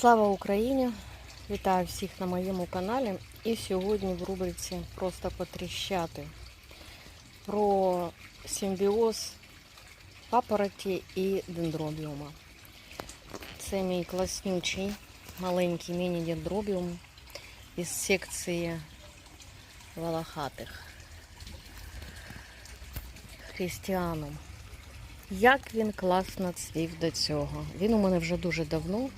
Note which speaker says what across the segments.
Speaker 1: Слава Україні! Вітаю всіх на моєму каналі. І сьогодні в рубриці Просто потріщати про симбіоз папороті і дендробіума. Це мій класнючий маленький міні-дендробіум із секції волохатих. Христіаном. Як він класно цвів до цього. Він у мене вже дуже давно.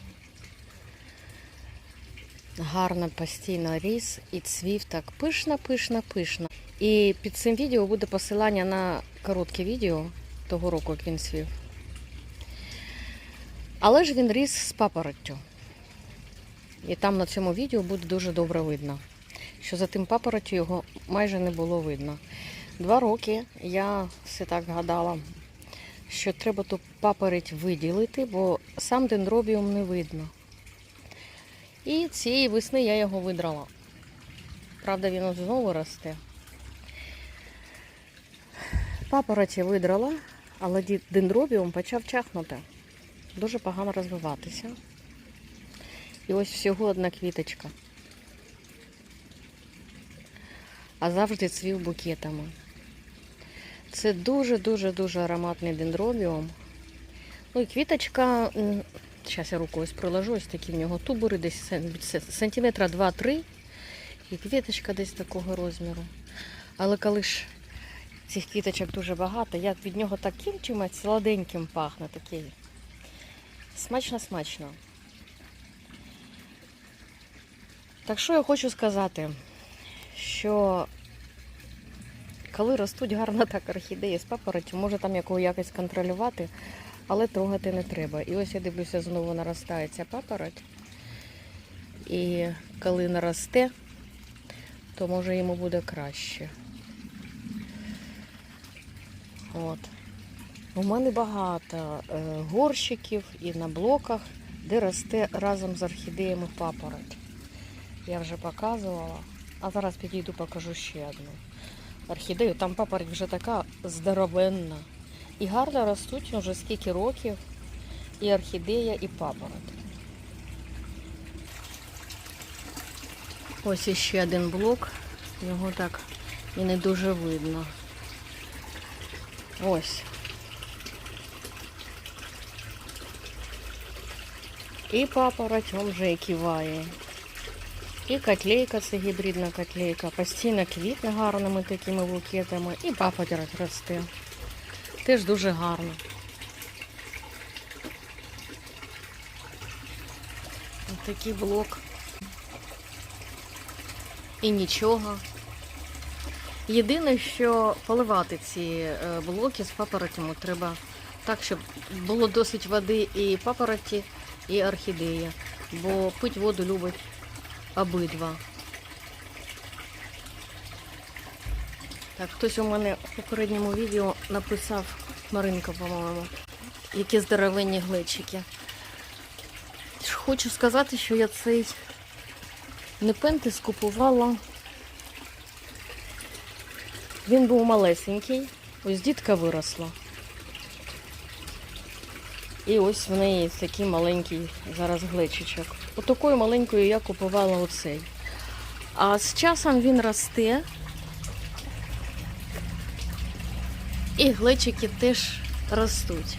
Speaker 1: Гарно постійно ріс і цвів так пишно, пишно, пишно. І під цим відео буде посилання на коротке відео того року, як він цвів. Але ж він ріс з папороттю. І там на цьому відео буде дуже добре видно, що за тим папороттю його майже не було видно. Два роки я все так гадала, що треба ту папороть виділити, бо сам дендробіум не видно. І цієї весни я його видрала. Правда, він знову росте. Папороті видрала, але дендробіум почав чахнути. Дуже погано розвиватися. І ось всього одна квіточка. А завжди цвів букетами. Це дуже-дуже-дуже ароматний дендробіум. Ну і квіточка, зараз я рукою приложу, ось такі в нього тубури, десь сантиметра 2-3. І квіточка десь такого розміру. Але коли ж цих квіточок дуже багато, як від нього таким чимось солоденьким пахне, такий. Смачно-смачно. Так що я хочу сказати, що коли ростуть гарно так орхідеї з папороті, може там яку якось контролювати, але трогати не треба. І ось я дивлюся, знову наростає ця папороть. І коли наросте, то може йому буде краще. От. У мене багато е, горщиків і на блоках, де росте разом з орхідеями папороть. Я вже показувала, а зараз підійду покажу ще одну орхідею. Там папороть вже така здоровенна. І гарно ростуть вже скільки років і орхідея, і папороть. Ось іще один блок. Його так і не дуже видно. Ось. І папороть он вже киває. І котлейка, це гібридна котлейка. Постійно квітне гарними такими букетами. І папороть росте. Теж дуже гарно. Ось такий блок. І нічого. Єдине, що поливати ці е, блоки з папоротями треба так, щоб було досить води і папороті, і орхідея. Бо пить воду любить обидва. Так, хтось у мене в попередньому відео написав Маринка, по-моєму, які здоровенні глечики. Хочу сказати, що я цей непентис купувала. Він був малесенький, ось дітка виросла. І ось в неї такий маленький зараз глечичок. Отакою маленькою я купувала оцей. А з часом він росте. І глечики теж ростуть.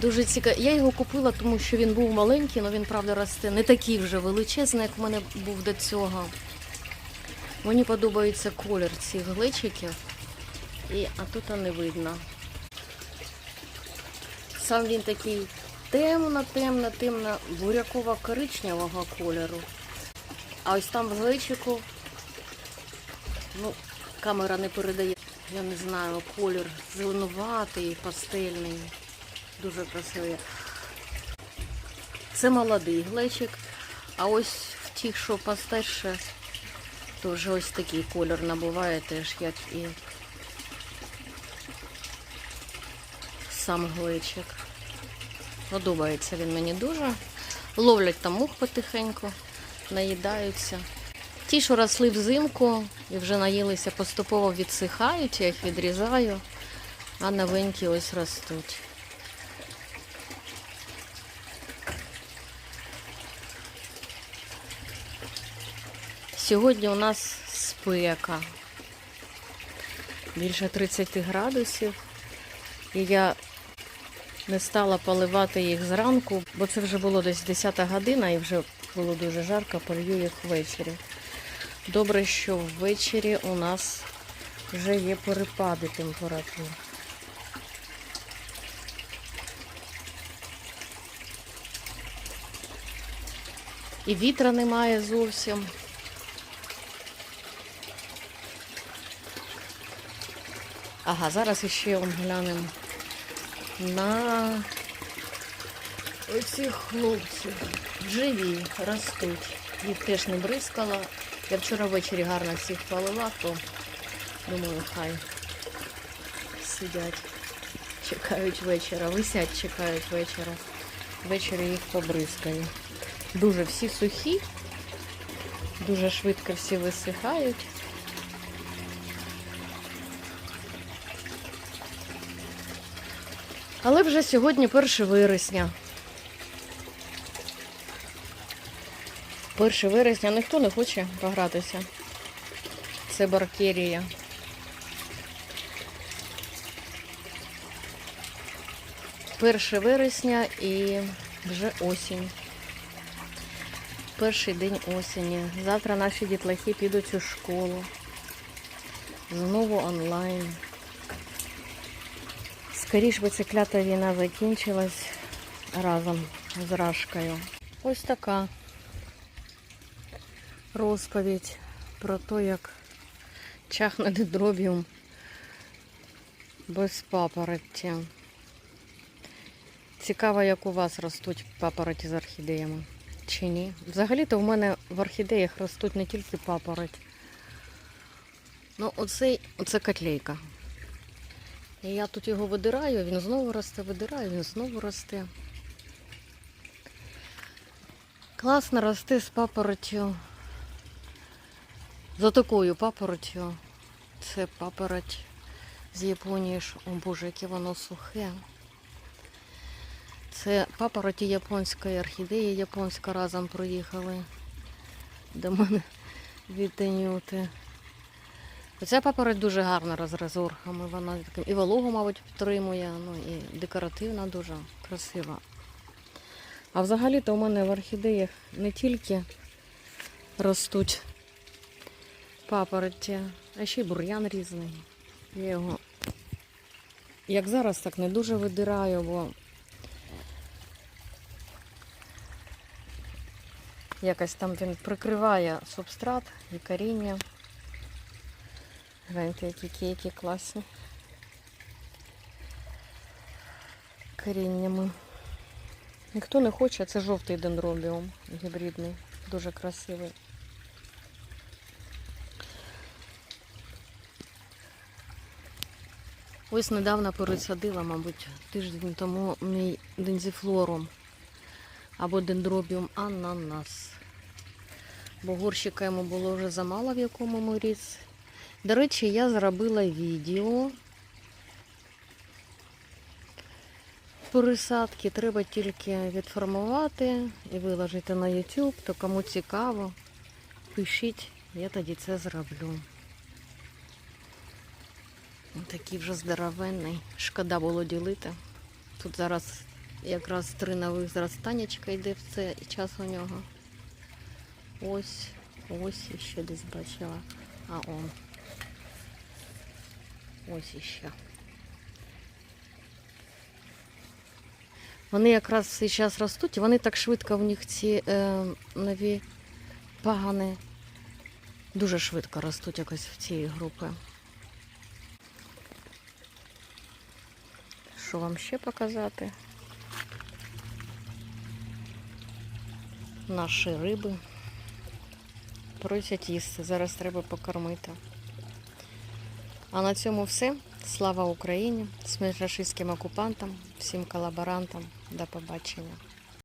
Speaker 1: Дуже цікаво. Я його купила, тому що він був маленький, але він, правда, росте. Не такий вже величезний, як в мене був до цього. Мені подобається колір цих глечиків. І, а тут не видно. Сам він такий темно, темно, темно, буряково-коричневого кольору. А ось там в глечику, ну, камера не передає, я не знаю, колір зеленуватий, пастельний. Дуже красивий. Це молодий глечик. А ось в тих, що постарше, то вже ось такий колір набуває теж, як і сам глечик. Подобається він мені дуже. Ловлять там мух потихеньку, наїдаються. Ті, що росли взимку і вже наїлися, поступово відсихають, я їх відрізаю, а новенькі ось ростуть. Сьогодні у нас спека. Більше 30 градусів. І я не стала поливати їх зранку, бо це вже було десь 10 година і вже було дуже жарко, полью їх ввечері. Добре, що ввечері у нас вже є перепади температур. І вітра немає зовсім. Ага, зараз іще глянемо на оцих хлопців. Живі, ростуть. Їх теж не бризкала. Я вчора ввечері гарно всіх полила, то думаю, хай сидять, чекають вечора, висять, чекають вечора. Ввечері їх побризкаю. Дуже всі сухі, дуже швидко всі висихають. Але вже сьогодні 1 вересня. 1 вересня ніхто не хоче погратися. Це баркерія. Перше вересня і вже осінь. Перший день осені. Завтра наші дітлахи підуть у школу. Знову онлайн. Скоріш би ця клята війна закінчилась разом з Рашкою. Ось така розповідь про те, як чахне дендробіум без папороті. Цікаво, як у вас ростуть папороті з орхідеями. Чи ні? Взагалі-то в мене в орхідеях ростуть не тільки папороть. Ну, оцей, оце котлейка. І я тут його видираю, він знову росте, видираю, він знову росте. Класно рости з папоротью. За такою папоротью. Це папороть з Японії. ж. О боже, яке воно сухе. Це папороті японської орхідеї японська разом проїхали до мене від Танюти. Оця папороть дуже гарна розразорхами. Вона таким і вологу, мабуть, підтримує, ну і декоративна, дуже красива. А взагалі-то у мене в орхідеях не тільки ростуть папороті, а ще й бур'ян різний. Я його як зараз, так не дуже видираю, бо якось там він прикриває субстрат і коріння. Гляньте, які кейки класні. Коріннями. Ніхто не хоче, це жовтий дендробіум гібридний, дуже красивий. Ось недавно пересадила, мабуть, тиждень тому мій дензіфлорум або дендробіум ананас. Бо горщика йому було вже замало, в якому ми ріс. До речі, я зробила відео. Пересадки треба тільки відформувати і виложити на YouTube, то кому цікаво, пишіть, я тоді це зроблю. Такий вже здоровенний. Шкода було ділити. Тут зараз якраз три нових зростаннячка йде в цей час у нього. Ось, ось ще десь бачила. А он. Ось іще. Вони якраз цей час ростуть, і вони так швидко в них ці е, нові пагани дуже швидко ростуть якось в цієї групи. Що вам ще показати? Наші риби просять їсти. Зараз треба покормити. А на цьому все. Слава Україні, смерть рашистським окупантам, всім колаборантам. До побачення.